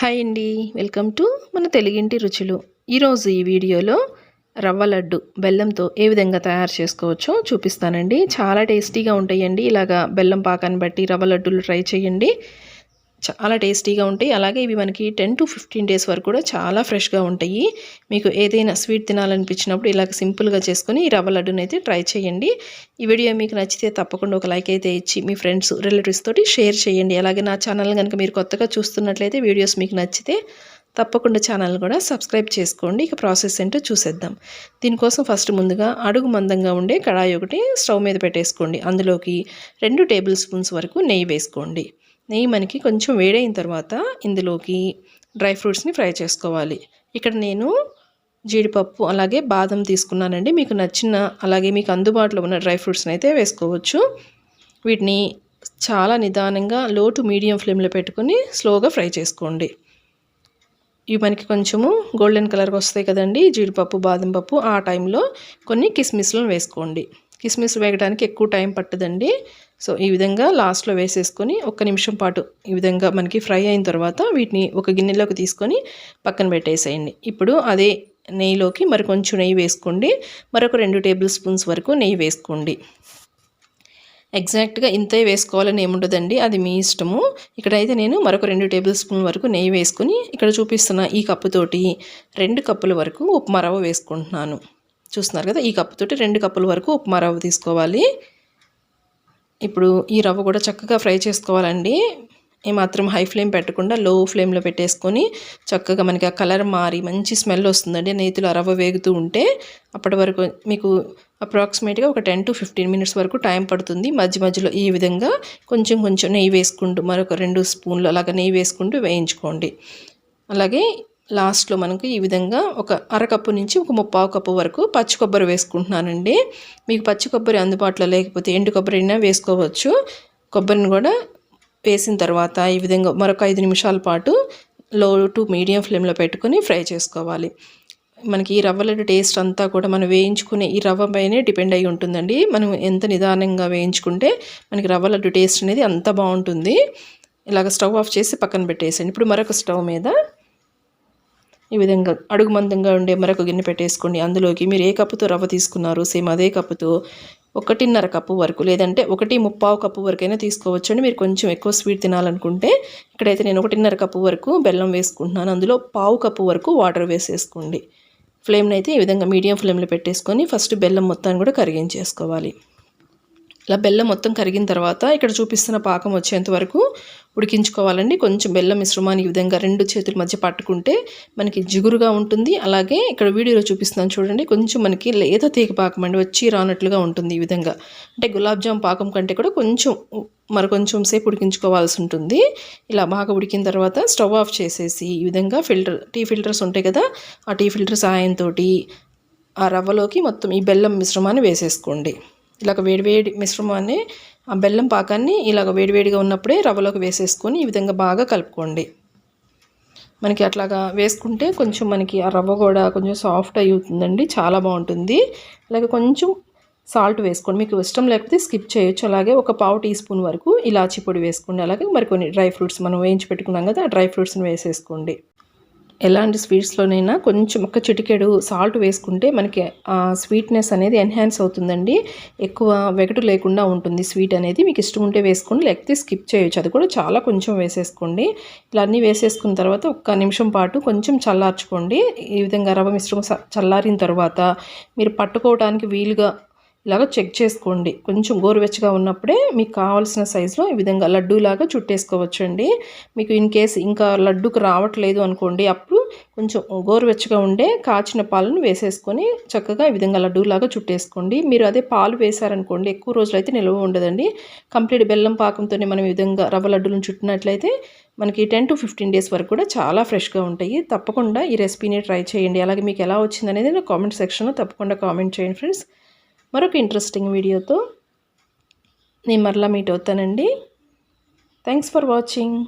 Hi అండి. Welcome to మన తెలుగింటి రుచులు. ఈరోజు ఈ వీడియోలో రవ్వ లడ్డు బెల్లంతో ఏ విధంగా తయారు చేసుకోవచ్చో చూపిస్తానండి. చాలా టేస్టీగా ఉంటాయండి. ఇలాగా బెల్లం పాకాన్ని బట్టి రవ్వ లడ్డులు ట్రై చేయండి. చాలా టేస్టీగా ఉంటాయి. అలాగే ఇవి మనకి టెన్ టు ఫిఫ్టీన్ డేస్ వరకు కూడా చాలా ఫ్రెష్గా ఉంటాయి. మీకు ఏదైనా స్వీట్ తినాలనిపించినప్పుడు ఇలాగ సింపుల్గా చేసుకొని ఈ రవ్వ లడ్డుని అయితే ట్రై చేయండి. ఈ వీడియో మీకు నచ్చితే తప్పకుండా ఒక లైక్ అయితే ఇచ్చి మీ ఫ్రెండ్స్ రిలేటివ్స్ తోటి షేర్ చేయండి. అలాగే నా ఛానల్ కనుక మీరు కొత్తగా చూస్తున్నట్లయితే వీడియోస్ మీకు నచ్చితే తప్పకుండా ఛానల్ కూడా సబ్స్క్రైబ్ చేసుకోండి. ఇక ప్రాసెస్ ఏంటో చూసేద్దాం. దీనికోసం ఫస్ట్ ముందుగా అడుగు మందంగా ఉండే కడాయి ఒకటి స్టవ్ మీద పెట్టేసుకోండి. అందులోకి రెండు టేబుల్ స్పూన్స్ వరకు నెయ్యి వేసుకోండి. నెయ్యి మనకి కొంచెం వేడైన తర్వాత ఇందులోకి డ్రై ఫ్రూట్స్ని ఫ్రై చేసుకోవాలి. ఇక్కడ నేను జీడిపప్పు అలాగే బాదం తీసుకున్నానండి. మీకు నచ్చిన అలాగే మీకు అందుబాటులో ఉన్న డ్రై ఫ్రూట్స్ని అయితే వేసుకోవచ్చు. వీటిని చాలా నిదానంగా లో టు మీడియం ఫ్లేమ్లో పెట్టుకొని స్లోగా ఫ్రై చేసుకోండి. ఇవి మనకి కొంచెము గోల్డెన్ కలర్కి వస్తాయి కదండి. జీడిపప్పు బాదం పప్పు ఆ టైంలో కొన్ని కిస్మిస్లను వేసుకోండి. కిస్మిస్ వేయడానికి ఎక్కువ టైం పట్టదండి. సో ఈ విధంగా లాస్ట్లో వేసేసుకొని ఒక్క నిమిషం పాటు ఈ విధంగా మనకి ఫ్రై అయిన తర్వాత వీటిని ఒక గిన్నెలోకి తీసుకొని పక్కన పెట్టేసేయండి. ఇప్పుడు అదే నెయ్యిలోకి మరి కొంచెం నెయ్యి వేసుకోండి. మరొక రెండు టేబుల్ స్పూన్స్ వరకు నెయ్యి వేసుకోండి. ఎగ్జాక్ట్గా ఇంతే వేసుకోవాలని ఏముండదండి. అది మీ ఇష్టము. ఇక్కడైతే నేను మరొక రెండు టేబుల్ స్పూన్ వరకు నెయ్యి వేసుకుని ఇక్కడ చూపిస్తున్న ఈ కప్పుతోటి రెండు కప్పుల వరకు ఉప్మా రవ్వ వేసుకుంటున్నాను. చూస్తున్నారు కదా ఈ కప్పుతోటి రెండు కప్పుల వరకు ఉప్మా రవ్వ తీసుకోవాలి. ఇప్పుడు ఈ రవ్వ కూడా చక్కగా ఫ్రై చేసుకోవాలండి. ఏమాత్రం హై ఫ్లేమ్ పెట్టకుండా లో ఫ్లేమ్లో పెట్టేసుకొని చక్కగా మనకి ఆ కలర్ మారి మంచి స్మెల్ వస్తుందండి నేతిలో రవ్వ వేగుతూ ఉంటే. అప్పటి వరకు మీకు అప్రాక్సిమేట్గా ఒక టెన్ టు ఫిఫ్టీన్ మినిట్స్ వరకు టైం పడుతుంది. మధ్య మధ్యలో ఈ విధంగా కొంచెం కొంచెం నెయ్యి వేసుకుంటూ మరొక రెండు స్పూన్లు అలాగ నెయ్యి వేసుకుంటూ వేయించుకోండి. అలాగే లాస్ట్లో మనకు ఈ విధంగా ఒక అరకప్పు నుంచి ఒక ముప్పావు కప్పు వరకు పచ్చి కొబ్బరి వేసుకుంటున్నానండి. మీకు పచ్చి కొబ్బరి అందుబాటులో లేకపోతే ఎండు కొబ్బరి అయినా వేసుకోవచ్చు. కొబ్బరిని కూడా వేసిన తర్వాత ఈ విధంగా మరొక ఐదు నిమిషాల పాటు లో టు మీడియం ఫ్లేమ్లో పెట్టుకొని ఫ్రై చేసుకోవాలి. మనకి ఈ రవ్వ లడ్డు టేస్ట్ అంతా కూడా మనం వేయించుకునే ఈ రవ్వ పైనే డిపెండ్ అయి ఉంటుందండి. మనం ఎంత నిదానంగా వేయించుకుంటే మనకి రవ్వ లడ్డు టేస్ట్ అనేది అంత బాగుంటుంది. ఇలాగ స్టవ్ ఆఫ్ చేసి పక్కన పెట్టేసాను ఇప్పుడు మరొక స్టవ్ మీద ఈ విధంగా అడుగు మందంగా ఉండే మరొక గిన్నె పెట్టేసుకోండి. అందులోకి మీరు ఏ కప్పుతో రవ్వ తీసుకున్నారు సేమ్ అదే కప్పుతో ఒకటిన్నర కప్పు వరకు లేదంటే ఒకటి ముప్పావు కప్పు వరకైనా తీసుకోవచ్చు అండి మీరు కొంచెం ఎక్కువ స్వీట్ తినాలనుకుంటే ఇక్కడైతే నేను ఒకటిన్నర కప్పు వరకు బెల్లం వేసుకుంటున్నాను. అందులో పావు కప్పు వరకు వాటర్ వేసేసుకోండి. ఫ్లేమ్ని అయితే ఈ విధంగా మీడియం ఫ్లేమ్లో పెట్టేసుకొని ఫస్ట్ బెల్లం మొత్తాన్ని కూడా కరిగించేసుకోవాలి. ఇలా బెల్లం మొత్తం కరిగిన తర్వాత ఇక్కడ చూపిస్తున్న పాకం వచ్చేంత వరకు ఉడికించుకోవాలండి. కొంచెం బెల్లం మిశ్రమాన్ని ఈ విధంగా రెండు చేతుల మధ్య పట్టుకుంటే మనకి జిగురుగా ఉంటుంది. అలాగే ఇక్కడ వీడియోలో చూపిస్తున్నాను చూడండి. కొంచెం మనకి లేత తీగ పాకం అండి. వచ్చి రానట్లుగా ఉంటుంది ఈ విధంగా. అంటే గులాబ్ జామ్ పాకం కంటే కూడా కొంచెం మరి కొంచెం సేపు ఉడికించుకోవాల్సి ఉంటుంది. ఇలా బాగా ఉడికిన తర్వాత స్టవ్ ఆఫ్ చేసేసి ఈ విధంగా ఫిల్టర్ టీ ఫిల్టర్స్ ఉంటాయి కదా ఆ టీ ఫిల్టర్ సాయంతో ఆ రవ్వలోకి మొత్తం ఈ బెల్లం మిశ్రమాన్ని వేసేసుకోండి. ఇలాగ వేడివేడి మిశ్రమాన్ని ఆ బెల్లం పాకాన్ని ఇలాగ వేడివేడిగా ఉన్నప్పుడే రవ్వలోకి వేసేసుకొని ఈ విధంగా బాగా కలుపుకోండి. మనకి అట్లాగా వేసుకుంటే కొంచెం మనకి ఆ రవ్వ కూడా కొంచెం సాఫ్ట్ అవుతుందండి చాలా బాగుంటుంది. అలాగే కొంచెం సాల్ట్ వేసుకోండి. మీకు ఇష్టం లేకపోతే స్కిప్ చేయొచ్చు. అలాగే ఒక పావు టీ స్పూన్ వరకు ఇలాచి పొడి వేసుకోండి. అలాగే మరి కొన్ని డ్రై ఫ్రూట్స్ మనం వేయించి పెట్టుకున్నాం కదా ఆ డ్రై ఫ్రూట్స్ని వేసేసుకోండి. ఎలాంటి స్వీట్స్లోనైనా కొంచెం ఒక చిటికెడు సాల్ట్ వేసుకుంటే మనకి ఆ స్వీట్నెస్ అనేది ఎన్హాన్స్ అవుతుందండి. ఎక్కువ వెగటు లేకుండా ఉంటుంది స్వీట్ అనేది. మీకు ఇష్టం ఉంటే వేసుకోండి లేకపోతే స్కిప్ చేయొచ్చు. అది కూడా చాలా కొంచెం వేసేసుకోండి. ఇలా అన్నీ వేసేసుకున్న తర్వాత ఒక్క నిమిషం పాటు కొంచెం చల్లార్చుకోండి. ఈ విధంగా రవ్వ మిశ్రమం చల్లారిన తర్వాత మీరు పట్టుకోవడానికి వీలుగా ఇలాగ చెక్ చేసుకోండి. కొంచెం గోరువెచ్చగా ఉన్నప్పుడే మీకు కావాల్సిన సైజులో ఈ విధంగా లడ్డూలాగా చుట్టేసుకోవచ్చు అండి మీకు ఇన్ కేస్ ఇంకా లడ్డుకు రావట్లేదు అనుకోండి అప్పుడు కొంచెం గోరువెచ్చగా ఉండే కాచిన పాలను వేసేసుకొని చక్కగా ఈ విధంగా లడ్డూలాగా చుట్టేసుకోండి. మీరు అదే పాలు వేశారనుకోండి ఎక్కువ రోజులు అయితే నిల్వ ఉండదండి. కంప్లీట్ బెల్లం పాకంతోనే మనం ఈ విధంగా రవ్వ లడ్డూలను చుట్టినట్లయితే మనకి టెన్ టు ఫిఫ్టీన్ డేస్ వరకు కూడా చాలా ఫ్రెష్గా ఉంటాయి. తప్పకుండా ఈ రెసిపీని ట్రై చేయండి. అలాగే మీకు ఎలా వచ్చిందనేది నా కామెంట్ సెక్షన్లో తప్పకుండా కామెంట్ చేయండి ఫ్రెండ్స్. మరొక ఇంట్రెస్టింగ్ వీడియోతో నేను మరలా మీట్ అవుతానండి. Thanks for watching